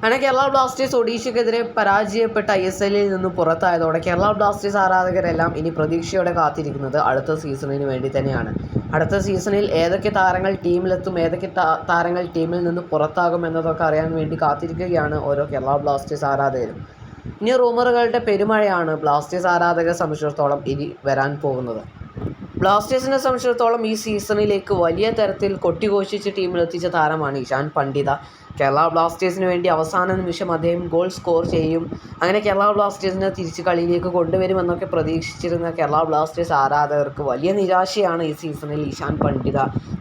അങ്ങനെ കേരള ബ്ലാസ്റ്റേഴ്സ് ഒഡീഷയ്ക്കെതിരെ പരാജയപ്പെട്ട I S എല്ലിൽ നിന്ന് പുറത്തായതോടെ കേരള ബ്ലാസ്റ്റേഴ്സ് ആരാധകരെല്ലാം ഇനി പ്രതീക്ഷയോടെ കാത്തിരിക്കുന്നത് അടുത്ത സീസണിന് വേണ്ടി തന്നെയാണ്. അടുത്ത സീസണിൽ ഏതൊക്കെ താരങ്ങൾ ടീമിലെത്തും ഏതൊക്കെ താരങ്ങൾ ടീമിൽ നിന്ന് പുറത്താകും എന്നതൊക്കെ അറിയാൻ വേണ്ടി കാത്തിരിക്കുകയാണ് ഓരോ കേരള ബ്ലാസ്റ്റേഴ്സ് ആരാധകരും. ഇനി റൂമറുകളുടെ പെരുമഴയാണ് ബ്ലാസ്റ്റേഴ്സ് ആരാധകരെ സംബന്ധിച്ചിടത്തോളം ഇനി വരാൻ പോകുന്നത്. ബ്ലാസ്റ്റേഴ്സിനെ സംബന്ധിച്ചിടത്തോളം ഈ സീസണിലേക്ക് വലിയ തരത്തിൽ കൊട്ടിഘോഷിച്ച് ടീമിലെത്തിച്ച താരമാണ് ഇഷാൻ പണ്ഡിത. കേരള ബ്ലാസ്റ്റേഴ്സിന് വേണ്ടി അവസാന നിമിഷം അദ്ദേഹം ഗോൾ സ്കോർ ചെയ്യും. അങ്ങനെ കേരള ബ്ലാസ്റ്റേഴ്സിനെ തിരിച്ച് കളിയിലേക്ക് കൊണ്ടുവരുമെന്നൊക്കെ പ്രതീക്ഷിച്ചിരുന്ന കേരള ബ്ലാസ്റ്റേഴ്സ് ആരാധകർക്ക് വലിയ നിരാശയാണ് ഈ സീസണിൽ ഇഷാൻ പണ്ഡിത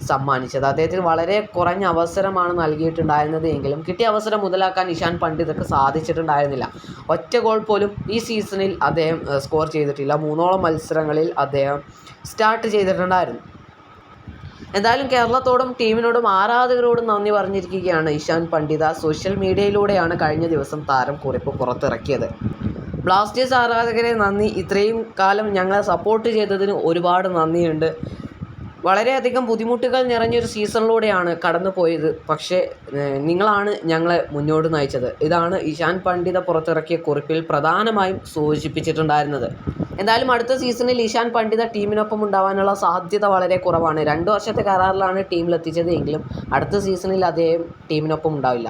സമ്മാനിച്ചത്. അദ്ദേഹത്തിന് വളരെ കുറഞ്ഞ അവസരമാണ് നൽകിയിട്ടുണ്ടായിരുന്നത് എങ്കിലും കിട്ടിയ അവസരം മുതലാക്കാൻ ഇഷാൻ പണ്ഡിതക്ക് സാധിച്ചിട്ടുണ്ടായിരുന്നില്ല. ഒറ്റ ഗോൾ പോലും ഈ സീസണിൽ അദ്ദേഹം സ്കോർ ചെയ്തിട്ടില്ല. മൂന്നോളം മത്സരങ്ങളിൽ അദ്ദേഹം സ്റ്റാർട്ട് ചെയ്തിട്ടുണ്ടായിരുന്നു. എന്തായാലും കേരളത്തോടും ടീമിനോടും ആരാധകരോടും നന്ദി പറഞ്ഞിരിക്കുകയാണ് ഇഷാൻ പണ്ഡിത. സോഷ്യൽ മീഡിയയിലൂടെയാണ് കഴിഞ്ഞ ദിവസം താരം കുറിപ്പ് പുറത്തിറക്കിയത്. ബ്ലാസ്റ്റേഴ്സ് ആരാധകരെ നന്ദി. ഇത്രയും കാലം ഞങ്ങളെ സപ്പോർട്ട് ചെയ്തതിന് ഒരുപാട് നന്ദിയുണ്ട്. വളരെയധികം ബുദ്ധിമുട്ടുകൾ നിറഞ്ഞൊരു സീസണിലൂടെയാണ് കടന്നു പോയത് പക്ഷേ നിങ്ങളാണ് ഞങ്ങളെ മുന്നോട്ട് നയിച്ചത്. ഇതാണ് ഇഷാൻ പണ്ഡിത പുറത്തിറക്കിയ കുറിപ്പിൽ പ്രധാനമായും സൂചിപ്പിച്ചിട്ടുണ്ടായിരുന്നത്. എന്തായാലും അടുത്ത സീസണിൽ ഇഷാൻ പണ്ഡിത ടീമിനൊപ്പം ഉണ്ടാവാനുള്ള സാധ്യത വളരെ കുറവാണ്. രണ്ട് വർഷത്തെ കരാറിലാണ് ടീമിലെത്തിച്ചത് എങ്കിലും അടുത്ത സീസണിൽ അദ്ദേഹം ടീമിനൊപ്പം ഉണ്ടാവില്ല.